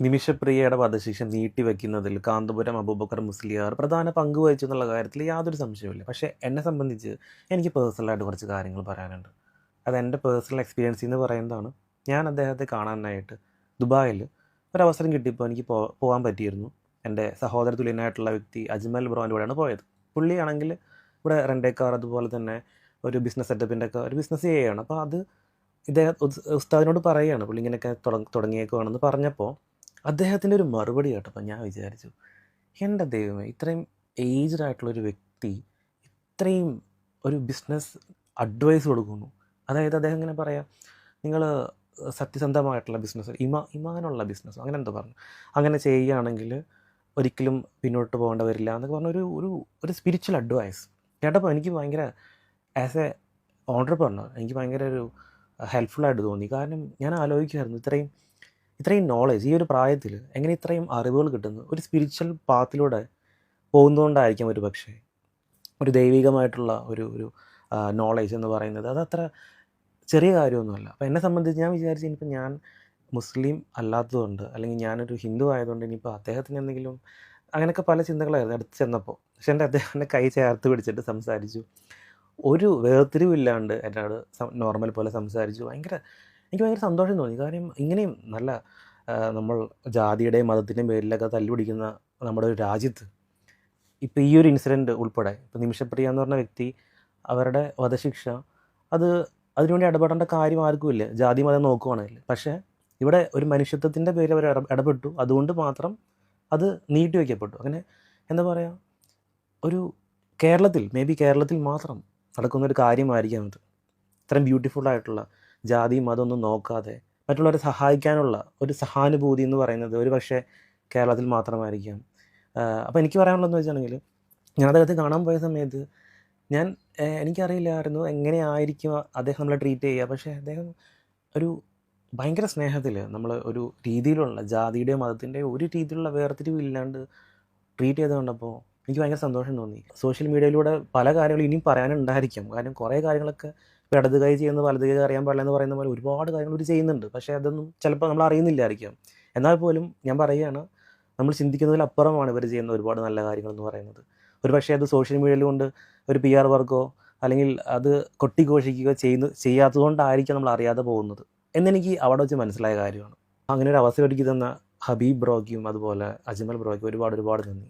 നിമിഷപ്രിയയുടെ വധശിക്ഷ നീട്ടിവെക്കുന്നതിൽ കാന്തപുരം അബൂബക്കർ മുസ്ലിയാർ പ്രധാന പങ്ക് വഹിച്ചു എന്നുള്ള കാര്യത്തിൽ യാതൊരു സംശയവുമില്ല. പക്ഷേ എന്നെ സംബന്ധിച്ച് എനിക്ക് പേഴ്സണലായിട്ട് കുറച്ച് കാര്യങ്ങൾ പറയാനുണ്ട്. അത് എന്റെ പേഴ്സണൽ എക്സ്പീരിയൻസ് എന്ന് പറയുന്നതാണ്. ഞാൻ അദ്ദേഹത്തെ കാണാനായിട്ട് ദുബായിൽ ഒരവസരം കിട്ടിയപ്പോൾ എനിക്ക് പോ പോകാൻ പറ്റിയിരുന്നു. എന്റെ സഹോദര തുല്യനായിട്ടുള്ള വ്യക്തി അജ്മൽ ബ്രോന്റെ കൂടെയാണ് പോയത്. പുള്ളിയാണെങ്കിൽ ഇവിടെ റെൻഡേക്കാർ അതുപോലെ തന്നെ ഒരു ബിസിനസ് സെറ്റപ്പിന്റെ ഒക്കെ ഒരു ബിസിനസ് ചെയ്യുകയാണ് അപ്പോൾ അത് ഇദ്ദേഹം ഉസ്താദിനോട് പറയുകയാണ്. പുള്ളി ഇങ്ങനെയൊക്കെ തുടങ്ങ തുടങ്ങിയേക്കുവാണെന്ന് പറഞ്ഞപ്പോൾ അദ്ദേഹത്തിന്റെ ഒരു മറുപടി കേട്ടപ്പോൾ ഞാൻ വിചാരിച്ചു എന്റെ ദൈവമേ ഇത്രയും ഏജ്ഡ് ആയിട്ടുള്ളൊരു വ്യക്തി ഇത്രയും ഒരു ബിസിനസ് അഡ്വൈസ് കൊടുക്കുന്നു. അതായത് അദ്ദേഹം ഇങ്ങനെ പറയാം നിങ്ങൾ സത്യസന്ധമായിട്ടുള്ള ബിസിനസ് ഇമ ഇമാനുള്ള ബിസിനസ് അങ്ങനെ എന്താ പറഞ്ഞു. അങ്ങനെ ചെയ്യുകയാണെങ്കിൽ ഒരിക്കലും പിന്നോട്ട് പോകേണ്ട വരില്ല എന്നൊക്കെ പറഞ്ഞ ഒരു ഒരു സ്പിരിച്വൽ അഡ്വൈസ് കേട്ടപ്പോൾ എനിക്ക് ഭയങ്കര ആസ് എ ഓണ്ടർപ്രണർ എനിക്ക് ഭയങ്കര ഒരു ഹെൽപ്ഫുള്ളായിട്ട് തോന്നി. കാരണം ഞാൻ ആലോചിക്കുമായിരുന്നു ഇത്രയും ഇത്രയും നോളേജ് ഈ ഒരു പ്രായത്തിൽ എങ്ങനെ ഇത്രയും അറിവുകൾ കിട്ടുന്നു? ഒരു സ്പിരിച്വൽ പാത്തിലൂടെ പോകുന്നതുകൊണ്ടായിരിക്കാം ഒരു പക്ഷേ ഒരു ദൈവികമായിട്ടുള്ള ഒരു ഒരു നോളേജ് എന്ന് പറയുന്നത്. അത് അത്ര ചെറിയ കാര്യമൊന്നുമല്ല. അപ്പോൾ എന്നെ സംബന്ധിച്ച് ഞാൻ വിചാരിച്ചു ഇനിയിപ്പോൾ ഞാൻ മുസ്ലിം അല്ലാത്തതുകൊണ്ട് അല്ലെങ്കിൽ ഞാനൊരു ഹിന്ദു ആയതുകൊണ്ട് ഇനിയിപ്പോൾ അദ്ദേഹത്തിന് എന്തെങ്കിലും അങ്ങനെയൊക്കെ പല ചിന്തകളായിരുന്നു അടുത്ത് ചെന്നപ്പോൾ പക്ഷെ എന്റെ അദ്ദേഹം കൈ ചേർത്ത് പിടിച്ചിട്ട് സംസാരിച്ചു. ഒരു വേർതിരിവില്ലാണ്ട് എന്നോട് നോർമൽ പോലെ സംസാരിച്ചു. ഭയങ്കര എനിക്ക് ഭയങ്കര സന്തോഷം തോന്നി കാര്യം ഇങ്ങനെയും നല്ല നമ്മൾ ജാതിയുടെയും മതത്തിന്റെയും പേരിലൊക്കെ തല്ലുപിടിക്കുന്ന നമ്മുടെ ഒരു രാജ്യത്ത് ഇപ്പോൾ ഈ ഒരു ഇൻസിഡന്റ് ഉൾപ്പെടെ ഇപ്പോൾ നിമിഷപ്രിയ എന്ന് പറഞ്ഞ വ്യക്തി അവരുടെ വധശിക്ഷ അത് അതിനുവേണ്ടി ഇടപെടേണ്ട കാര്യം ആർക്കുമില്ല ജാതി മതം നോക്കുവാണെങ്കിൽ. പക്ഷേ ഇവിടെ ഒരു മനുഷ്യത്വത്തിന്റെ പേരിൽ അവർ ഇട- ഇടപെട്ടു. അതുകൊണ്ട് മാത്രം അത് നീട്ടി നീട്ടിവെക്കപ്പെട്ടു അങ്ങനെ എന്താ പറയുക ഒരു കേരളത്തിൽ മേ ബി കേരളത്തിൽ മാത്രം നടക്കുന്ന ഒരു കാര്യമായിരിക്കാം ഇത് ഇത്രയും ബ്യൂട്ടിഫുൾ ആയിട്ടുള്ള ജാതി മതമൊന്നും നോക്കാതെ മറ്റുള്ളവരെ സഹായിക്കാനുള്ള ഒരു സഹാനുഭൂതി എന്ന് പറയുന്നത് ഒരു പക്ഷേ കേരളത്തിൽ മാത്രമായിരിക്കാം. അപ്പോൾ എനിക്ക് പറയാനുള്ളതെന്ന് വെച്ചിട്ടുണ്ടെങ്കിൽ ഞാൻ അദ്ദേഹത്തെ കാണാൻ പോയ സമയത്ത് ഞാൻ എനിക്കറിയില്ലായിരുന്നു എങ്ങനെയായിരിക്കും അദ്ദേഹം നമ്മളെ ട്രീറ്റ് ചെയ്യുക. പക്ഷേ അദ്ദേഹം ഒരു ഭയങ്കര സ്നേഹത്തിൽ നമ്മൾ ഒരു രീതിയിലുള്ള ജാതിയുടെയോ മതത്തിന്റെയോ ഒരു രീതിയിലുള്ള വേർതിരിവ് ഇല്ലാണ്ട് ട്രീറ്റ് ചെയ്ത് കണ്ടപ്പോൾ എനിക്ക് ഭയങ്കര സന്തോഷം തോന്നി. സോഷ്യൽ മീഡിയയിലൂടെ പല കാര്യങ്ങളും ഇനിയും പറയാനുണ്ടായിരിക്കും. കാരണം കുറേ കാര്യങ്ങളൊക്കെ ഇടത് കൈ ചെയ്യുന്നത് വലത് കൈ അറിയാൻ പാടില്ല എന്ന് പറയുന്ന പോലെ ഒരുപാട് കാര്യങ്ങൾ ഇവർ ചെയ്യുന്നുണ്ട്. പക്ഷേ അതൊന്നും ചിലപ്പോൾ നമ്മൾ അറിയുന്നില്ലായിരിക്കാം. എന്നാൽ പോലും ഞാൻ പറയുകയാണ് നമ്മൾ ചിന്തിക്കുന്നതിലപ്പുറമാണ് ഇവർ ചെയ്യുന്ന ഒരുപാട് നല്ല കാര്യങ്ങൾ എന്ന് പറയുന്നത്. ഒരു പക്ഷേ അത് സോഷ്യൽ മീഡിയയിൽ കൊണ്ട് ഒരു പി ആർ വർക്കോ അല്ലെങ്കിൽ അത് കൊട്ടിഘോഷിക്കുകയോ ചെയ്യുന്ന ചെയ്യാത്തതുകൊണ്ടായിരിക്കും നമ്മൾ അറിയാതെ പോകുന്നത്. എന്നെനിക്ക് അവിടെ വെച്ച് മനസ്സിലായ കാര്യമാണ്. അങ്ങനെ ഒരു അവസരം ഒരുക്കി തന്ന ഹബീബ് ബ്രോയ്ക്കും അതുപോലെ അജ്മൽ ബ്രോയ്ക്കും ഒരുപാട് ഒരുപാട് നന്ദി.